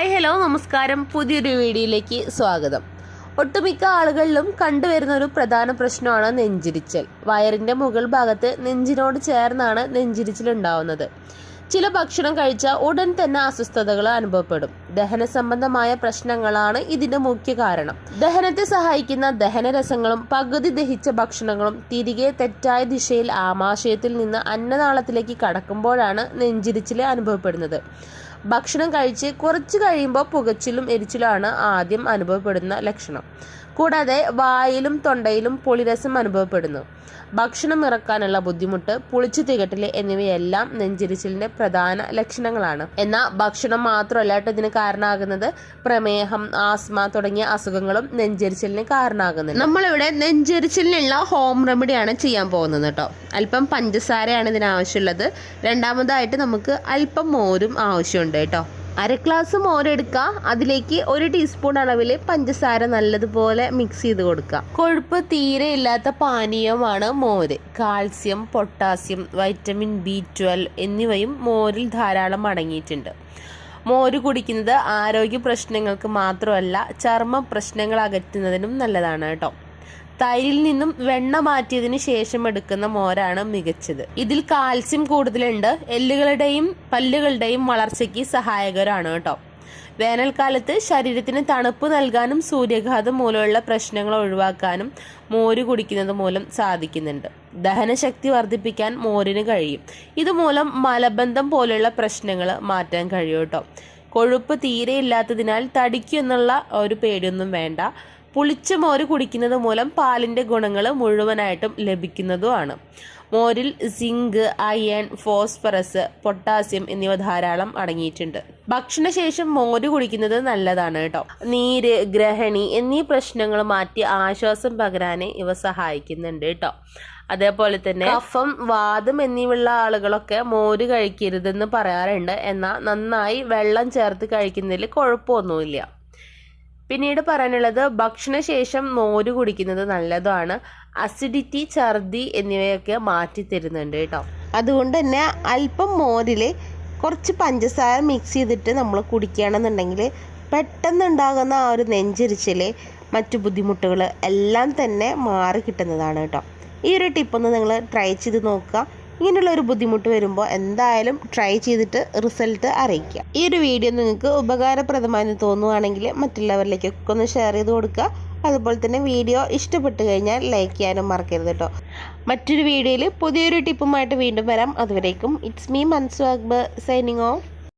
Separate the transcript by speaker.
Speaker 1: Hi hello നമസ്കാരം. പുതിയൊരു വീഡിയോയിലേക്ക് സ്വാഗതം. ഒട്ടുമിക്ക ആളുകളിലും കണ്ടുവരുന്ന ഒരു പ്രധാന പ്രശ്നമാണ് നെഞ്ചിരിച്ചൽ. വയറിന്റെ മുകൾ ഭാഗത്ത് നെഞ്ചിനോട് ചേർന്നാണ് നെഞ്ചിരിച്ചൽ ഉണ്ടാവുന്നത്. ചില ഭക്ഷണം കഴിച്ചാൽ ഉടൻ തന്നെ അസ്വസ്ഥതകൾ അനുഭവപ്പെടും. ദഹന സംബന്ധമായ പ്രശ്നങ്ങളാണ് ഇതിന്റെ മുഖ്യ കാരണം. ദഹനത്തെ സഹായിക്കുന്ന ദഹനരസങ്ങളും പകുതി ദഹിച്ച ഭക്ഷണങ്ങളും തിരികെ തെറ്റായ ദിശയിൽ ആമാശയത്തിൽ നിന്ന് അന്നനാളത്തിലേക്ക് കടക്കുമ്പോഴാണ് നെഞ്ചിരിച്ചിൽ അനുഭവപ്പെടുന്നത്. ഭക്ഷണം കഴിച്ച് കുറച്ച് കഴിയുമ്പോൾ പുകച്ചിലും എരിച്ചിലുമാണ് ആദ്യം അനുഭവപ്പെടുന്ന ലക്ഷണം. കൂടാതെ വായിലും തൊണ്ടയിലും പുളിരസം അനുഭവപ്പെടുന്നു. ഭക്ഷണം ഇറക്കാനുള്ള ബുദ്ധിമുട്ട് പുളിച്ചു തികട്ടൽ എന്നിവയെല്ലാം നെഞ്ചിരിച്ചിലിന്റെ പ്രധാന ലക്ഷണങ്ങളാണ്. എന്നാൽ ഭക്ഷണം മാത്രമല്ല ഇതിന് കാരണമാകുന്നത് പ്രമേഹം ആസ്മ തുടങ്ങിയ അസുഖങ്ങളും നെഞ്ചരിച്ചിലിന് കാരണമാകുന്നുണ്ട് നമ്മളിവിടെ നെഞ്ചരിച്ചിലിനുള്ള ഹോം റെമഡിയാണ് ചെയ്യാൻ പോകുന്നത് കേട്ടോ. അല്പം പഞ്ചസാരയാണ് ഇതിനാവശ്യമുള്ളത്. രണ്ടാമതായിട്ട് നമുക്ക് അല്പം മോരും ആവശ്യമുണ്ട് കേട്ടോ. അര ഗ്ലാസ് മോരെടുക്കുക അതിലേക്ക് ഒരു ടീസ്പൂൺ അളവിൽ പഞ്ചസാര നല്ലതുപോലെ മിക്സ് ചെയ്ത് കൊടുക്കുക. കൊഴുപ്പ് തീരെ ഇല്ലാത്ത പാനീയമാണ് മോര്. Calcium potassium vitamin B twelve എന്നിവയും മോരിൽ ധാരാളം അടങ്ങിയിട്ടുണ്ട്. മോര് കുടിക്കുന്നത് ആരോഗ്യ പ്രശ്നങ്ങൾക്ക് മാത്രമല്ല ചർമ്മ പ്രശ്നങ്ങൾ അകറ്റുന്നതിനും നല്ലതാണ് കേട്ടോ. തൈരിൽ നിന്നും വെണ്ണ മാറ്റിയതിന് ശേഷം എടുക്കുന്ന മോരാണ് മികച്ചത്. ഇതിൽ കാൽസ്യം കൂടുതലുണ്ട് എല്ലുകളുടെയും പല്ലുകളുടെയും വളർച്ചയ്ക്ക് സഹായകരമാണ് കേട്ടോ. വേനൽക്കാലത്ത് ശരീരത്തിന് തണുപ്പ് നൽകാനും സൂര്യാഘാതം മൂലമുള്ള പ്രശ്നങ്ങൾ ഒഴിവാക്കാനും മോര് കുടിക്കുന്നത് മൂലം സാധിക്കുന്നുണ്ട്. ദഹനശക്തി വർദ്ധിപ്പിക്കാൻ മോരിന് കഴിയും. ഇതുമൂലം മലബന്ധം പോലെയുള്ള പ്രശ്നങ്ങൾ മാറ്റാൻ കഴിയും കേട്ടോ. കൊഴുപ്പ് തീരെ ഇല്ലാത്തതിനാൽ തടിക്കുന്നുള്ള ഒരു പേടിയൊന്നും വേണ്ട. പുളിച്ച മോര് കുടിക്കുന്നത് മൂലം പാലിന്റെ ഗുണങ്ങൾ മുഴുവനായിട്ടും ലഭിക്കുന്നതുമാണ്. മോരിൽ സിങ്ക് അയൺ ഫോസ്ഫറസ് പൊട്ടാസ്യം എന്നിവ ധാരാളം അടങ്ങിയിട്ടുണ്ട്. ഭക്ഷണശേഷം മോര് കുടിക്കുന്നത് നല്ലതാണ് കേട്ടോ. നീര് ഗ്രഹണി എന്നീ പ്രശ്നങ്ങൾ മാറ്റി ആശ്വാസം പകരാൻ ഇവ സഹായിക്കുന്നുണ്ട് കേട്ടോ. അതേപോലെ തന്നെ കഫം വാദം എന്നിവയുള്ള ആളുകളൊക്കെ മോര് കഴിക്കരുതെന്ന് പറയാറുണ്ട്. എന്നാൽ നന്നായി വെള്ളം ചേർത്ത് കഴിക്കുന്നതിൽ കുഴപ്പമൊന്നുമില്ല. പിന്നീട് പറയാനുള്ളത് ഭക്ഷണശേഷം മോര് കുടിക്കുന്നത് നല്ലതാണ്. അസിഡിറ്റി ഛർദി എന്നിവയൊക്കെ മാറ്റി തരുന്നുണ്ട് കേട്ടോ. അതുകൊണ്ട് തന്നെ അല്പം മോരിൽ കുറച്ച് പഞ്ചസാര മിക്സ് ചെയ്തിട്ട് നമ്മൾ കുടിക്കുകയാണെന്നുണ്ടെങ്കിൽ പെട്ടെന്ന് ഉണ്ടാകുന്ന ആ ഒരു നെഞ്ചരിച്ചിൽ മറ്റു ബുദ്ധിമുട്ടുകൾ എല്ലാം തന്നെ മാറി കിട്ടുന്നതാണ് കേട്ടോ. ഈ ഒരു ടിപ്പൊന്ന് നിങ്ങൾ ട്രൈ ചെയ്ത് നോക്കുക. ഇങ്ങനെയുള്ള ഒരു ബുദ്ധിമുട്ട് വരുമ്പോൾ എന്തായാലും ട്രൈ ചെയ്തിട്ട് റിസൾട്ട് അറിയിക്കുക. ഈ ഒരു വീഡിയോ നിങ്ങൾക്ക് ഉപകാരപ്രദമായെന്ന് തോന്നുവാണെങ്കിൽ മറ്റുള്ളവരിലേക്കൊക്കെ ഒന്ന് ഷെയർ ചെയ്ത് കൊടുക്കുക. അതുപോലെ തന്നെ വീഡിയോ ഇഷ്ടപ്പെട്ട് കഴിഞ്ഞാൽ ലൈക്ക് ചെയ്യാനും മറക്കരുത് കേട്ടോ മറ്റൊരു വീഡിയോയിൽ പുതിയൊരു ടിപ്പുമായിട്ട് വീണ്ടും വരാം. അതുവരേക്കും it's me Mansu Akbar signing off